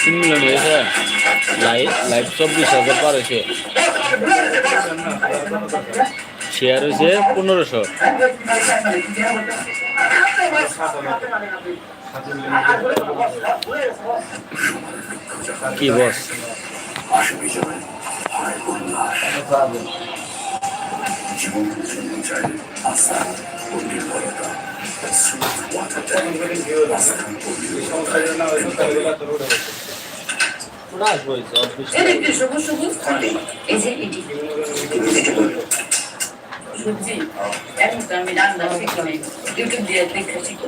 তিন মিলিয়ন হয়েছে live live চব্বিশ হাজার বারোশো শেয়ার হয়েছে পনেরোশো কি বস জীবনের জন্য চাই আস্থা ও নির্ভরতা ইউটিউব দিয়ে দেখে শিখি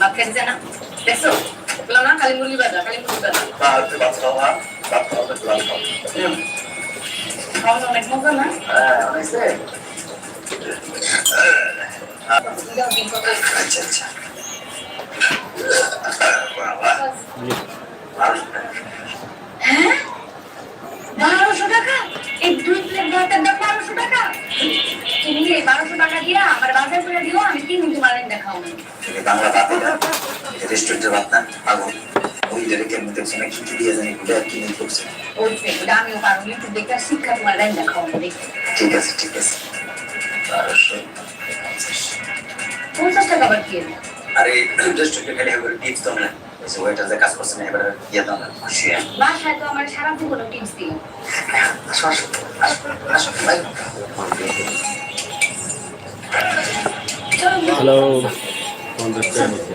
বাপের জানা দেখছ না খালি মুরগি বাজা খালি মুরগি বাজা বারোশো টাকা এই দুই প্লেট দাম বারোশো টাকা তুমি এই বারোশো টাকা দিয়া আমার বাজার করে দিও আমি তিন দিন তোমার দেখাও বাংলা রেস্টুরেন্টের বাদ না পাগল ওই ওয়েটার যে কাজ করছে না এবার ইয়ে দাও না খুশি হ্যাঁ? বাসায় তো আমার সারা জীবনে টিপস দিও আসো আসো আসো আসো ভাই চলো হ্যালো পঞ্চাশ টাকা। নিচ্ছে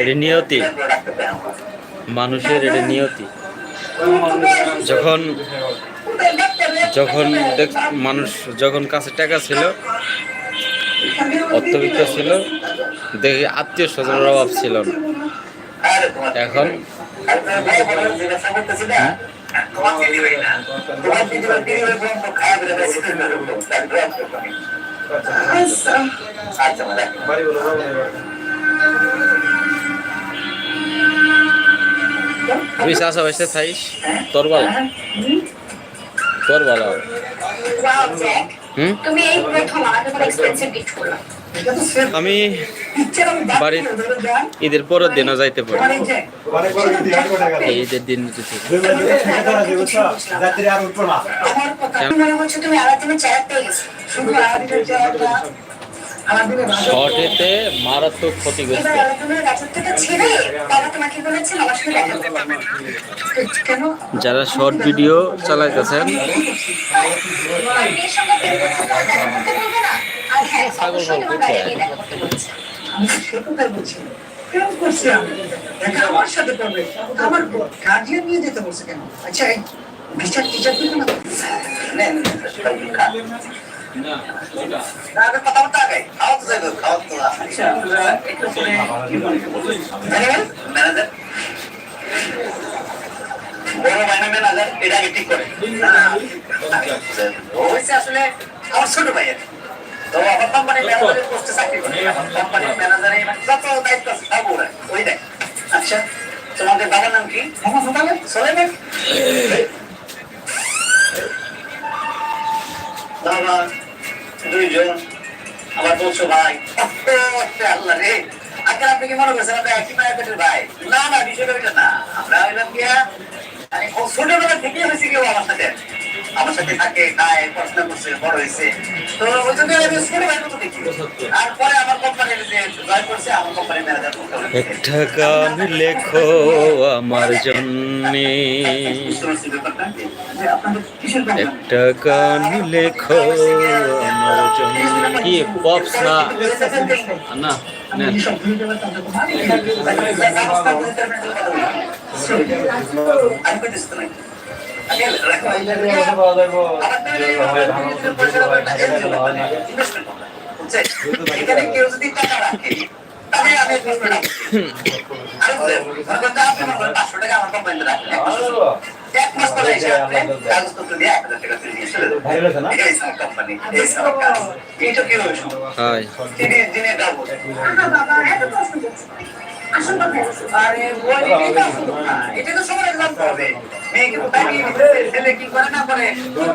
এটা নিয়তি। মানুষের এটা নিয়তি। যখন যখন মানুষ যখন কাছে টাকা ছিল, অর্থবিত্ত ছিল, দেখি আত্মীয় স্বজনের অভাব ছিল না। এখন বেড়ে আচ্ছা আচ্ছা মানে তুই চাষা বাসতে থাইস তোর বলা তোর বলা হুম? তুমি এই প্রথম আমাকে এক্সপেন্সিভ গিফট করলা এটা তো সেম আমি বাড়ির- ঈদের পরের দিনও যাইতে পারি। ঈদের দিন শর্টেতে মারাত্মক ক্ষতিগ্রস্ত। যারা শর্ট ভিডিও চালাইতেছেন হ্যাঁ আমার সাথে করবে আমার গার্জিয়ান নিয়ে যেতে বলছে কেন? আচ্ছা বিচার টিচার দিবে না আগে কথা বলতে আগে। খাওয়া তো যাবে খাওয়া তো আচ্ছা এটা বড় মাইনা এটা ঠিক করে। আসলে আমার ছোট ভাই আর কি। তো আমার কোম্পানির ম্যানেজারের পোস্টে চাকরি করে। আমার কোম্পানির ম্যানেজারে যত দায়িত্ব আছে সব ওরা ওই দেখ। আচ্ছা তোমাদের বাবার নাম কি? আমার সোলেমান বাবা দুইজন আমার বলছো ভাই। আল্লাহ রে। আজকে আপনি কি মনে করছেন আমরা একই মায়ের পেটের ভাই? না না বিষয়টা ওইটা না। আমরা হইলাম গিয়া মানে ও ছোটবেলা থেকে হয়েছে কেউ আমার সাথে। আমার থাকে খায় পড়াশোনা করছে বড় হয়েছে তো ওই জন্য আমি ছোট ভাই মতো দেখি আর পরে আমার কোম্পানির যে জয়েন করছে আমার কোম্পানির ম্যানেজার একটা গান লেখো আমার জন্যে। একটা গান লেখো আমার জন্য। কি পপস না? না না। এখানে কেউ যদি টাকা রাখে তাহলে আমি পাঁচশো টাকা আমার কোম্পানিতে রাখেন, এক মাস পরে এসে আপনি কাগজপত্র দিয়ে এক হাজার টাকা ফিরিয়ে চলে যাবেন। এই আমার কোম্পানি, এই আমার কাজ। এইটা কীভাবে সম্ভব? হয় দিনে- দিনে ডাবল। আরে ওই। এটা তো সবার জানতে হবে। মেয়ে কিন্তু দিতেছে, ছেলে কি করে না করে,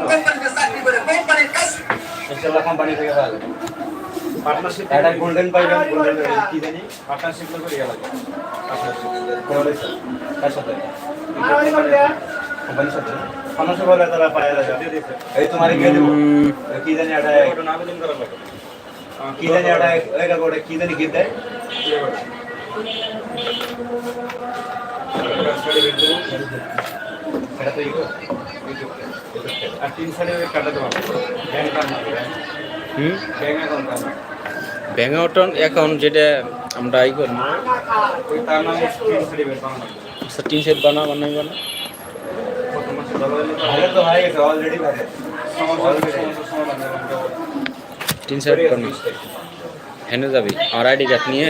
কোম্পানিতে চাকরি করে, কোম্পানির কাজ ইনশাআল্লাহ কোম্পানি থেকে ভালো পার্টনারশিপ একটা গোল্ডেন পাইবেন গোল্ডেন কি জানি পার্টনারশিপ করে গেল কার সাথে কোম্পানির সাথে পার্টনারশিপ হলে তারা পায় যাবে এই তোমার কি দেবো কি জানি লাগে কি জানি ওই কি জানি গিফট দেয় ব্যাঙ্ক অ্যাকাউন্ট যেটা আমরা ই করি। আচ্ছা বানা বানাই বানা টিন হেনে যাবি। আর আইডি কার্ড নিয়ে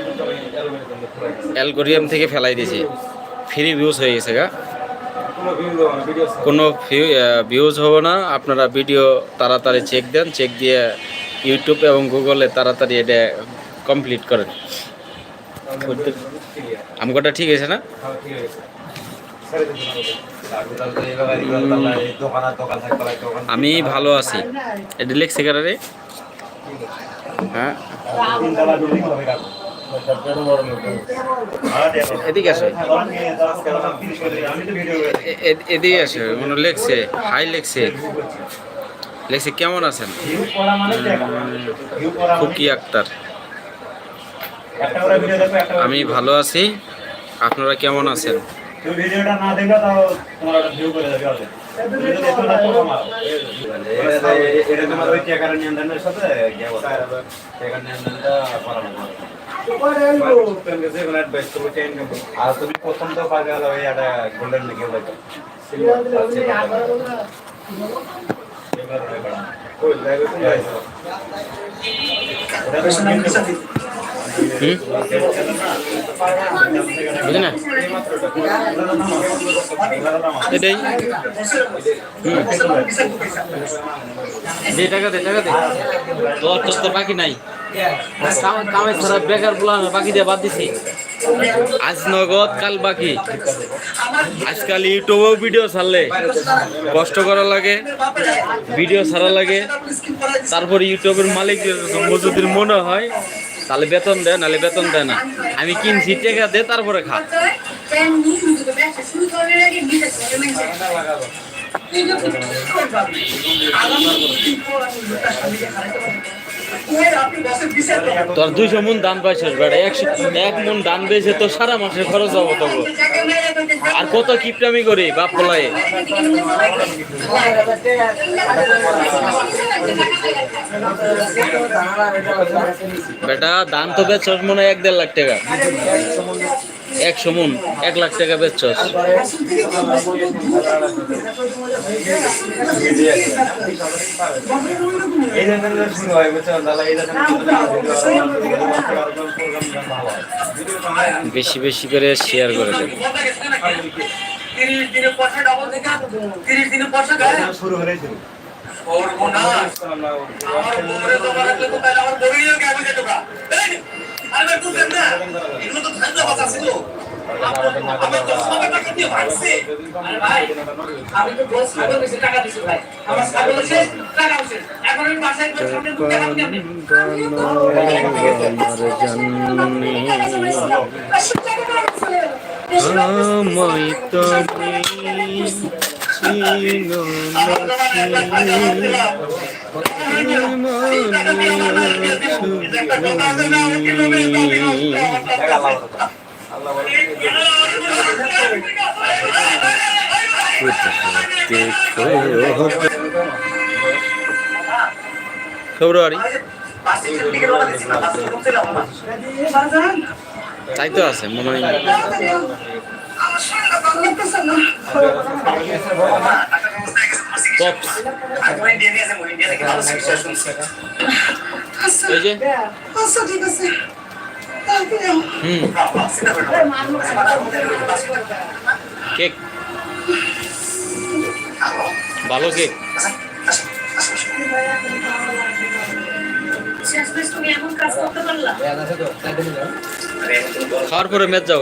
অ্যালগোরিয়াম থেকে ফেলাই দিয়েছি। ফ্রি ভিউজ হয়ে গেছে গা। কোনো ভিউজ হবে না। আপনারা ভিডিও তাড়াতাড়ি চেক দেন। চেক দিয়ে ইউটিউব এবং গুগলে তাড়াতাড়ি এটা কমপ্লিট করেন। আমগোটা ঠিক আছে না? আমি ভালো আছি। এটা লেখছে কারে হ্যাঁ? এদিকে আসো এ- এ- এদিকে আসো মনে লেখছে হাই লেখছে লেখছে কেমন আছেন খুকি আক্তার আমি ভালো আছি আপনারা কেমন আছেন ভিডিওটা না তাও তোমার ভিউ করে যাবে। এটা তোমার ওই টাকার নিয়ন্ত্রণের সাথে। টাকার নিয়ন্ত্রণটা করানো আর তুমি প্রথম তো একটা golden লিখে বলতো। বুঝলি দে টাকা দে টাকা দে তোর তোর বাকি নাই কামে কামে ছাড়া বেকার বলা বাকি দিয়ে বাদ দিছি। আজ নগদ কাল বাকি। আজকাল ইউটিউবেও ভিডিও ছাড়লে কষ্ট করা লাগে ভিডিও ছাড়া লাগে। তারপর ইউটিউবের মালিক মজুদির মনে হয় তাহলে বেতন দেয় নাহলে বেতন দেয় না। আমি কিনছি টাকা দে তারপরে খা। ট্রেন তোর দুইশো মন দান পাইছিস বেড়া, একশো এক মন দান পেয়েছে তো সারা মাসের খরচ হব তবু আর কত কিপটামি করি, বাপ পোলায়? বেটা দান তো বেচস মনে হয় এক দেড় লাখ টাকা। একশো মন, এক লাখ টাকা ভালো বেশি বেশি করে শেয়ার করে দেবে। তিরিশ পয়সা ডবল তিরিশ পয়সা শুরু এই আরে বুঝলেন না এগুলো তো ঠান্ডা কথা ছিল আমার তো সবাই টাকা দিয়ে ভাগছে। আরে ভাই আমি তো দশ ছাগল বেশি টাকা দিছি ভাই। আমার ছাগল শেষ টাকা শেষ এখন আমি বাসায় গিয়ে সামনে ঢুকে আমি কেমনে? আমায় তুমি ছিল বলে ফেব্রুয়ারি। তাই তো আছে মনে হয় কেক ভালো কেক শেষমেশ তুমি এমন কাজ করতে পারলা? খাওয়ার পরে মেচ যাব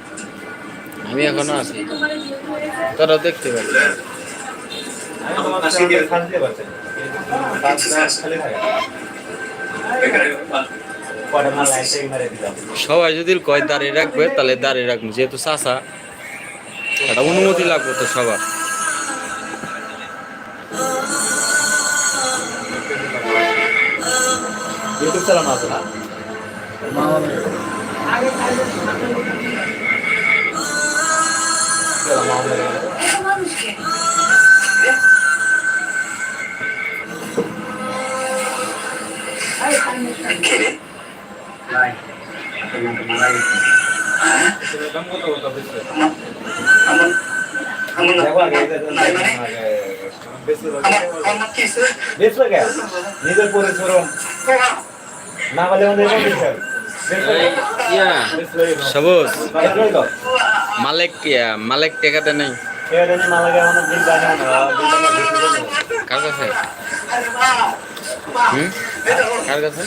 আমি এখনও আছি। তোরা দেখতে পাচ্ছি সবাই যদি কয় দাঁড়িয়ে রাখবে তাহলে দাঁড়িয়ে রাখব। যেহেতু চাষা একটা অনুমতি লাগবে তো সবার। ইউটিউব চালানো আছে না? লাগে নিজের পরিশ্রম না হলে আমাদের সবুজ মালিক মালিক টেকাতে নেই? কার কাছে? হুম? কার কাছে?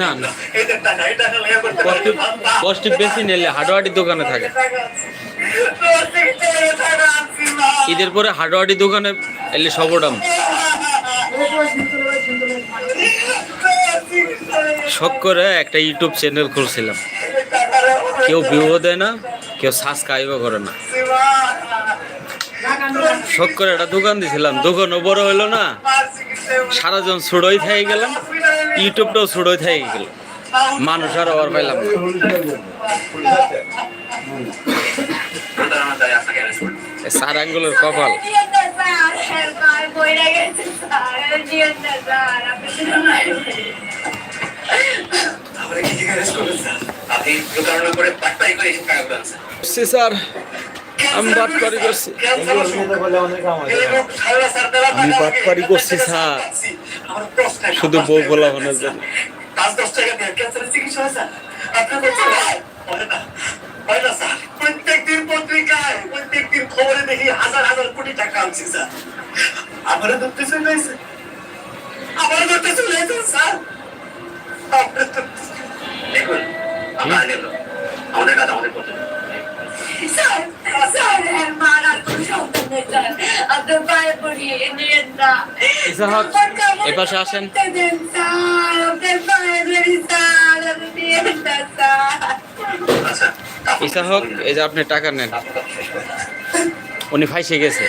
না, কষ্ট বেশি নিলে হাডোয়াটি দোকানে থাকে। ঈদের পরে হাডোয়াটি দোকানে এলে সবটাম শখ করে একটা ইউটিউব চ্যানেল খুলছিলাম। কেউ ভিউও দেয় না কেউ সাবস্ক্রাইবও করে না। শখ করে একটা দোকান দিছিলাম দোকানও বড় হইল না সারাজন ছুড়োই থেকে গেলাম ইউটিউবটাও ছুড়োই থেকে গেল। মানুষ আর আবার পাইলাম না। এই আঙ্গুলের কপাল স্যার? আমি বাটপারি করছি। বলে আমি বাটপারি করছি, স্যার। শুধু বউ গোলাপানের জন্য। পাঁচ দশ টাকা দিয়ে ক্যান্সারের চিকিৎসা হয় স্যার। আপনার বলছেন হয়। হয় না। হয় না স্যার। প্রত্যেকদিন পত্রিকায় খবরে দেখি হাজার হাজার কোটি টাকা আনছি স্যার। আমারও চলে গেছে ধরতে চলে স্যার। দেখুন আমরা আগে আমাদের কাজ আমাদের করতে হবে। আপনার পায়ে পড়িয়ে নিয়ে না। ইসাহাক এই পাশে আসেন। দেন স্যার। আপনার পায়ে ধরি স্যার আমি দিয়ে দেন স্যার। আচ্ছা হোক এই যে আপনি টাকা নেন। উনি ফাইসে গেছে।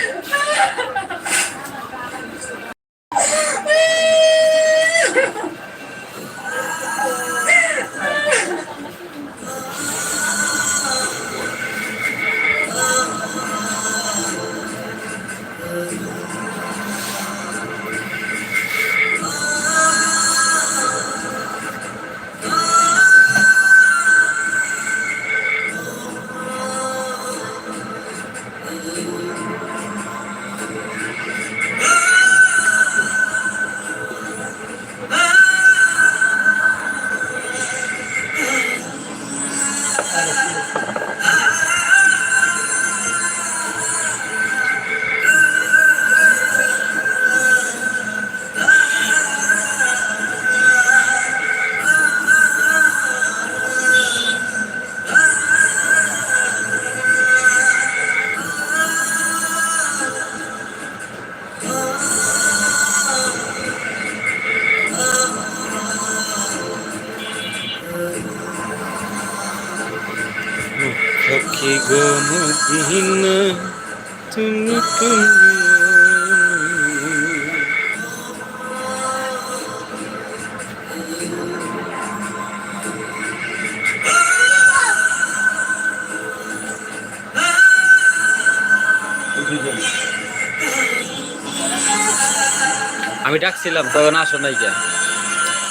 আমি ডাকছিলাম, তখন আসো নাই কেন?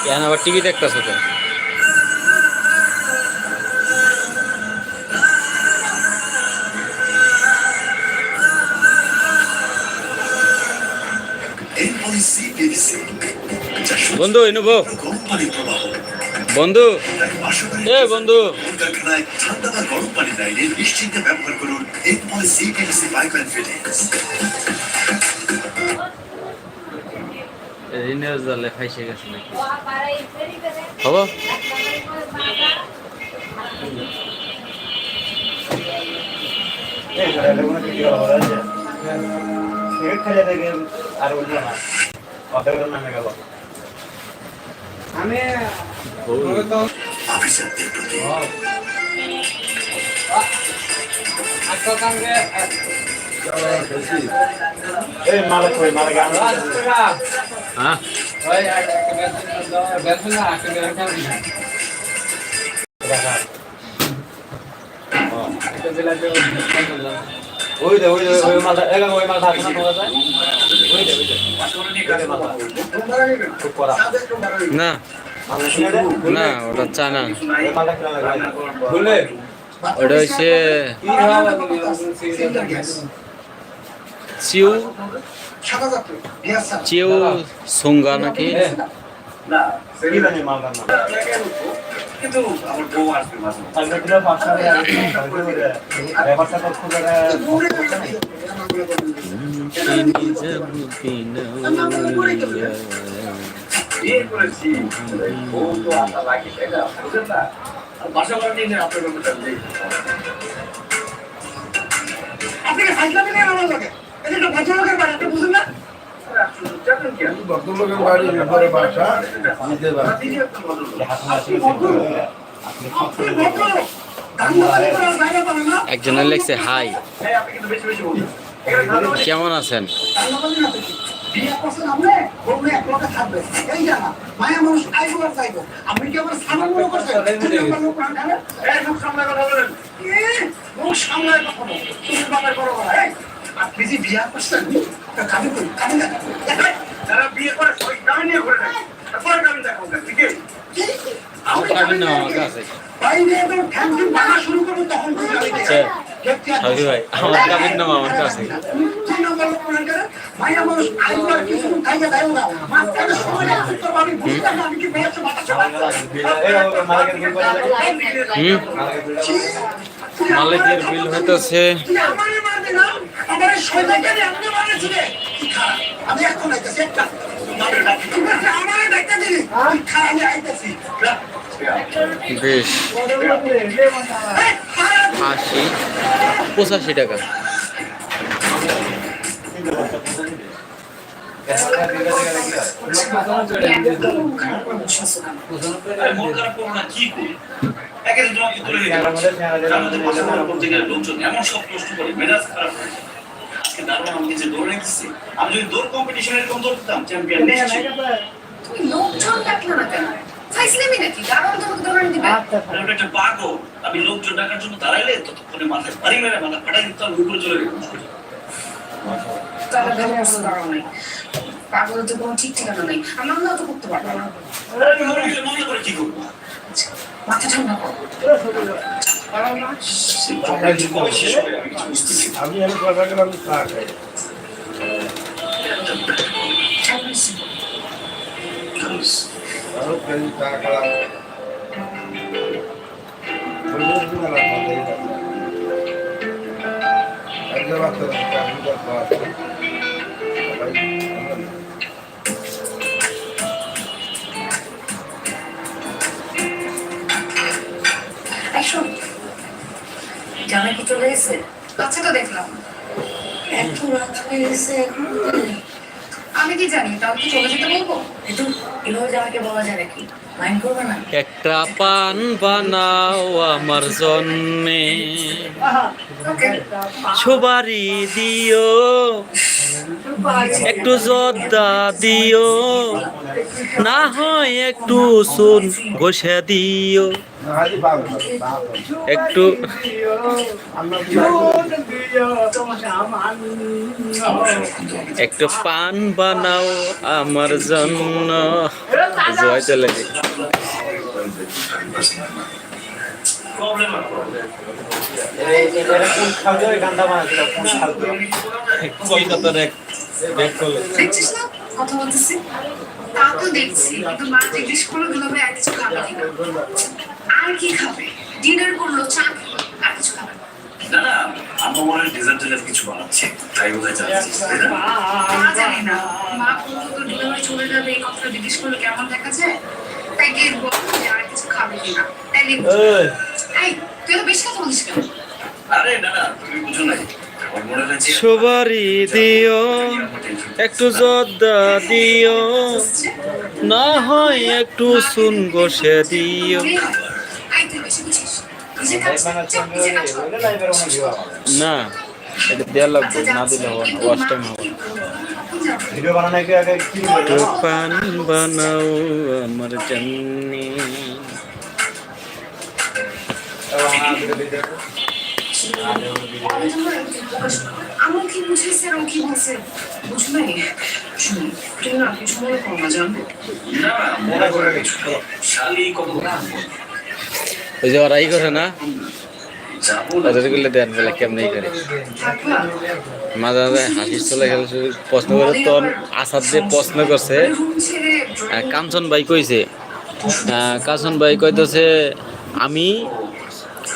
কেন আবার টিভি দেখতেছো তো বন্ধু প্রবাহ বন্ধু। এ, বন্ধু। ঠান্ডা বা গরম পানি নিশ্চিন্তে ব্যবহার করুন ঋণের জলে ফাইসে গেছে নাকি? হব প্রতি এই মালিক কই? মালিক আমরা হ্যাঁ? ওই দে ওই দে ওই মালটা এগা ওই মালটা আছে না। তোমার কাছে ওই দে ওই দে খুব করা না না ওটা চা না। বললে ওটা হচ্ছে চিউ। গ্যাস ছাড়া। নাকি? বাসা ভাড়া নিয়ে আপনার ব্যাপারটা নেই আপনি কি নিয়ে আমার লাগে? এটা একটা ভদ্রলোকের বাড়ি, আপনি বুঝেন না? ভদ্রলোকের বাড়ি বাসা? একজনের লেখছে হাই কেমন আছেন। আপনি কি আমার সামনে মনে কথা বলেন। কথা। আপনি যে বিয়া করছেন তা কামি করি কামি না যারা বিয়ে করে সবাই কামিন নিয়ে ঘুরে থাকে। তারপরে কামিন দেখাবো? ঠিক আছে? বাইরে ঠ্যাংটি বানা শুরু করব তখন। আচ্ছা, সাউদি ভাই আমার কাবিন নাম আমার কাছে। তিন নম্বর লোক করে, মায়া মানুষ আইবো আর কিছুক্ষণ খাইয়া দেয় না। মাঝখানে সময় লাগছে তো আমি বুঝতে আমি কি বলেছি মাথা চড়া? মালিকের বিল হইতেছে। বেশ। আশি। পঁচাশি টাকা। আমি যদি কম্পিটিশনে লোকজন নাকি ওটা একটা আমি লোকজন ডাকার জন্য দাঁড়াইলে ততক্ষণে মাথায় বাড়ি মেরে মাথা ফাটাই দিতাম উপরে চলে যেতাম তাহলে ঘরে বসে দাঁড়াও নাই। পাগলের তো কোনো ঠিক ঠিকানা নেই। আমার না তো করতে পারব না। করব? মাথা ঠান্ডা করো। আমি কথা গেলাম কেজি জামাই কি চলে গেছে কাছে তো দেখলাম। এত রাত হয়ে গেছে এখন। আমি কি জানি তাও কি চলে যেতে বলব? কিন্তু এভাবে জামাইকে বলা যায় নাকি? একটা পান বানাও আমার জন্মে। সুবারি দিও। একটু জর্দা দিও। না হয় একটু সুন ঘষে দিও। একটু একটু পান বানাও আমার জন্য। জয় চলে কলকাতার এক কথা বলতেছি? তা তো দেখছি কিন্তু মা জিজ্ঞেস করল দুলাভাই আর কিছু খাবে কিনা? আর কি খাবে? ডিনার করল চা খেলো আর কিছু খাবে না। না না মনে হয় ডেজার্ট টেজার্ট কিছু বানাচ্ছে তাই বোধহয় মা জানি না। মা বলল তো ডিনারে চলে যাবে এই কথাটা জিজ্ঞেস করল কেমন দেখা যায় তাই আর খাবে কিনা তাই গিয়ে এই। তুই তো কথা বলিস কেন? আরে না না তুমি বুঝো নাই আমার মনে হয়েছে সুবারি দিও একটু জর্দা দিও। না হয় একটু সুন ঘষে দিও। না এটা দেওয়া লাগবে না দিলে হবে না ওয়াশ টাইম হবে। ভিডিও বানানো আগে কি পান বানাও আমার জন্য। আমার কি বুঝেছে আর ও কি বলছে? বুঝবে শুনি তুই না কিছু মনে করো না মনে করে কিছু ওই যে ওরাই করে না? যাব না। ওদেরগুলো দেন বলে কেমনি করে? মাঝে মাঝে হাসি চলে গেল প্রশ্ন করে আসাদ যে প্রশ্ন করছে। আহ, কাঞ্চন ভাই কইছে কাঞ্চন ভাই কইতেছে আমি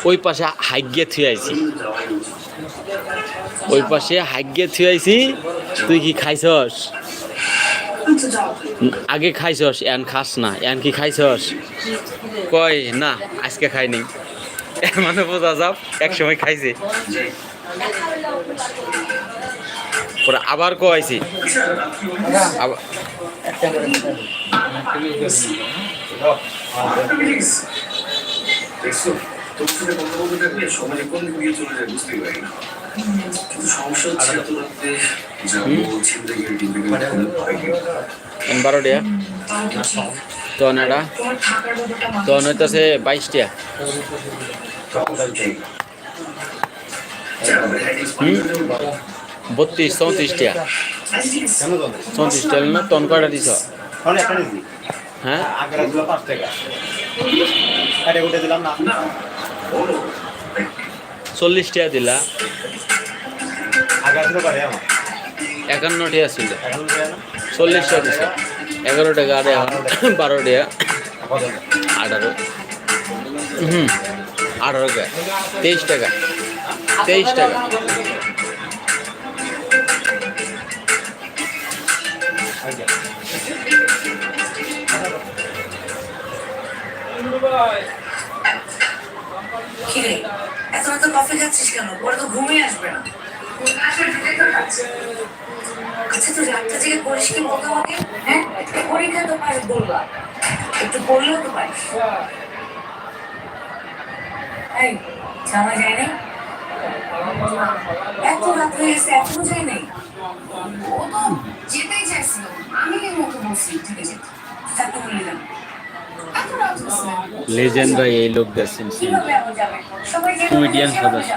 ওই পাশে হাইগে আইছি। ওই পাশে হাইগে আইছি। তুই কি খাইছস? আগে খাইছস, এন খাস না। এন কি খাইছস? কয়, না, আজকে খাই নাই। মানে বোঝা যাও এক সময় খাইছে। পরে আবার কয়েছি আবার তোর কথা বলতে থাকলে সমাজে কোন দিকে চলে যায় বুঝতে পারি না। কিন্তু সমস্যা হচ্ছে এত রাত্রে যাব বারোটিয়া। এটা তখন হইতেছে বাইশটিয়া। বত্রিশ চৌত্রিশটিয়া। কেন চৌত্রিশটা না তখন কয়টা দিছ? হ্যাঁ? পাঁচ টাকা দিলাম না। চল্লিশটিয়া দিলা আগে ছিল পারে আমার একান্নটিয়া ছিল এখন উঠে না চল্লিশটা দিছে এগারো টাকা আর এখন বারো টাকা কত আঠারো হুম আঠারো টাকা তেইশ টাকা তেইশ টাকা কি রে? এত রাতে কফি খাচ্ছিস কেন? পরে তো ঘুমিয়ে আসবে না। আচ্ছা তুই রাতটা জেগে পড়িস কি বলতো আমাকে হ্যাঁ? পরীক্ষা তো পাস একটু পড়লেও তো পারিস। এই যায় এত রাত হয়ে গেছে এখনও যায় নাই? ও তো যেতেই চাইছিল। আমি মতো বলছি ঠিক আছে। তাকে বলে দিলাম এত রাত হয়েছে লেজেন্ড ভাই এই লোক Comedian সেভাবে সদস্য।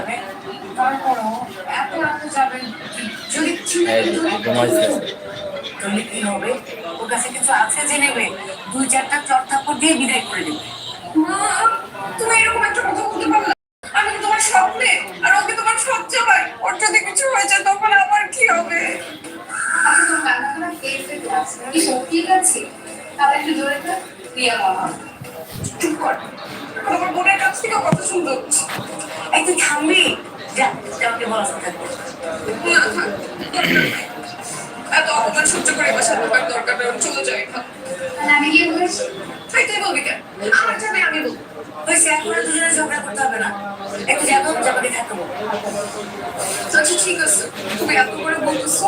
তোমার স্বপ্নে আর ওকে তোমার সহ্য হয়। ওর যদি কিছু যায় তখন আমার কি হবে? আমি তো কান্নাকানা পেয়ে ফেলতে আছি কি সত্যি আছে? তাহলে একটু জোরে প্রিয়া বাবা চুপ কর। আমার বোনের কাছ থেকে শুনতে হচ্ছে একটু থামবি? যা বলা। কথা না থাক। এত অপমান সহ্য করে বাসা থাকার দরকার নেই চলে যাই তাহলে আমি গিয়ে বলেছি তুই তুই বলবি কেন? আমার যাবে আমি বলব হয়েছে এখন দুজনে ঝগড়া করতে হবে না। একটু যাব যাবাকে থাকব। আচ্ছা ঠিক আছে। তুমি এত করে বলতেছো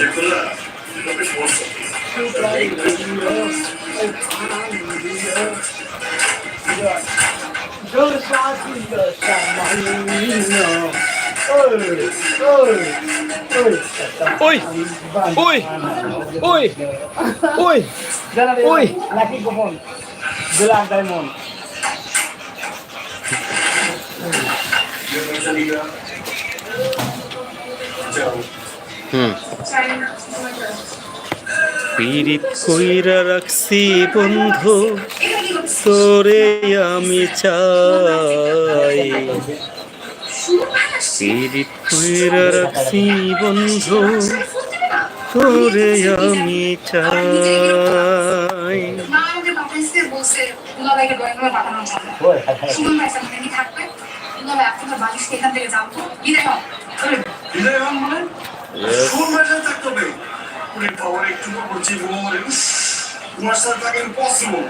আছে রকিলা বেশ বসত ওই ওই ওই ওই ওই লাকি গোপন ব্ল্যাক ডায়মন্ড চলিগা যাও হুম চাই না তোমার জন্য। পীড়িত কইরা রাখছি বন্ধু, তোরে আমি চাই। পীড়িত কইরা রাখছি বন্ধু? তোরে আমি চাই থাকবে? বিদায় যাও। বিদায় হন কোন বাসায় থাকতে হবে। ওরে বাবার একটু বলছি তোমার সাথে ইম্পসিবল